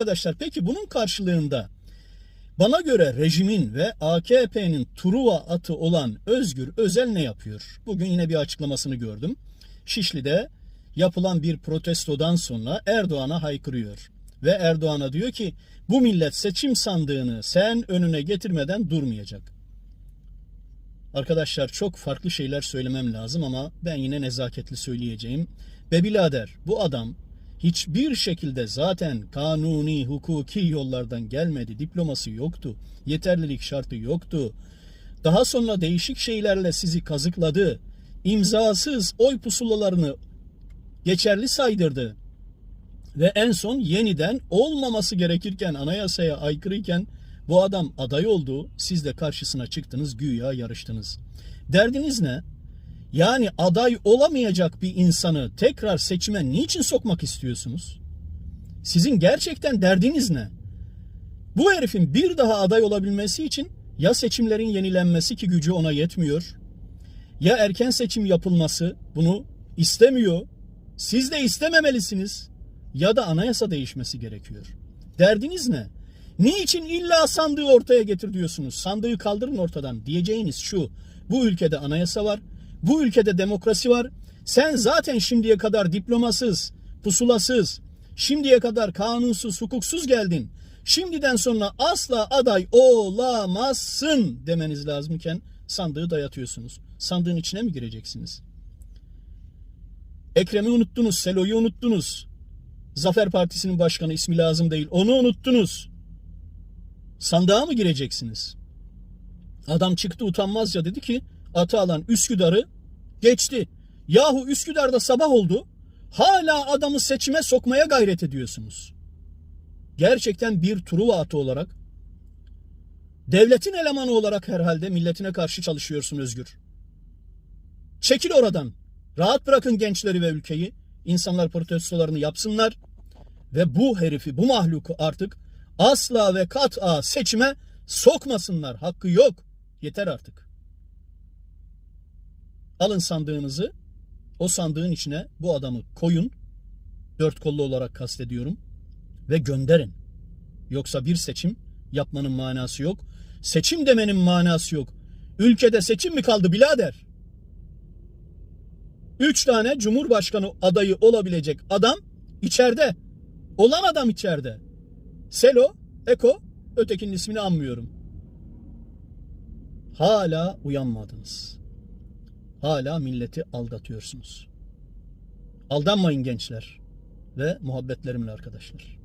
Arkadaşlar peki bunun karşılığında bana göre rejimin ve AKP'nin Truva atı olan Özgür Özel ne yapıyor? Bugün yine bir açıklamasını gördüm. Şişli'de yapılan bir protestodan sonra Erdoğan'a haykırıyor. Ve Erdoğan'a diyor ki bu millet seçim sandığını sen önüne getirmeden durmayacak. Arkadaşlar çok farklı şeyler söylemem lazım ama ben yine nezaketli söyleyeceğim. Be birader bu adam hiçbir şekilde zaten kanuni, hukuki yollardan gelmedi. Diploması yoktu. Yeterlilik şartı yoktu. Daha sonra değişik şeylerle sizi kazıkladı. İmzasız oy pusulalarını geçerli saydırdı. Ve en son yeniden olmaması gerekirken anayasaya aykırıyken bu adam aday oldu. Siz de karşısına çıktınız güya yarıştınız. Derdiniz ne? Yani aday olamayacak bir insanı tekrar seçime niçin sokmak istiyorsunuz? Sizin gerçekten derdiniz ne? Bu herifin bir daha aday olabilmesi için ya seçimlerin yenilenmesi ki gücü ona yetmiyor ya erken seçim yapılması bunu istemiyor. Siz de istememelisiniz ya da anayasa değişmesi gerekiyor. Derdiniz ne? Niçin illa sandığı ortaya getir diyorsunuz? Sandığı kaldırın ortadan diyeceğiniz şu. Bu ülkede anayasa var. Bu ülkede demokrasi var. Sen zaten şimdiye kadar diplomasız, pusulasız, şimdiye kadar kanunsuz, hukuksuz geldin. Şimdiden sonra asla aday olamazsın demeniz lazımken sandığı dayatıyorsunuz. Sandığın içine mi gireceksiniz? Ekrem'i unuttunuz, Selo'yu unuttunuz. Zafer Partisi'nin başkanı ismi lazım değil. Onu unuttunuz. Sandığa mı gireceksiniz? Adam çıktı utanmazca dedi ki atı alan Üsküdar'ı geçti. Yahu Üsküdar'da sabah oldu. Hala adamı seçime sokmaya gayret ediyorsunuz. Gerçekten bir Truva atı olarak devletin elemanı olarak herhalde milletine karşı çalışıyorsun Özgür. Çekil oradan. Rahat bırakın gençleri ve ülkeyi. İnsanlar protestolarını yapsınlar ve bu herifi, bu mahluku artık asla ve kat'a seçime sokmasınlar. Hakkı yok. Yeter artık. Alın sandığınızı, o sandığın içine bu adamı koyun. Dört kollu olarak kastediyorum. Ve gönderin. Yoksa bir seçim yapmanın manası yok. Seçim demenin manası yok. Ülkede seçim mi kaldı birader? Üç tane cumhurbaşkanı adayı olabilecek adam içeride. Olan adam içeride. Selo, Eko, ötekinin ismini anmıyorum. Hala uyanmadınız. Hala milleti aldatıyorsunuz. Aldanmayın gençler ve muhabbetlerimle arkadaşlar.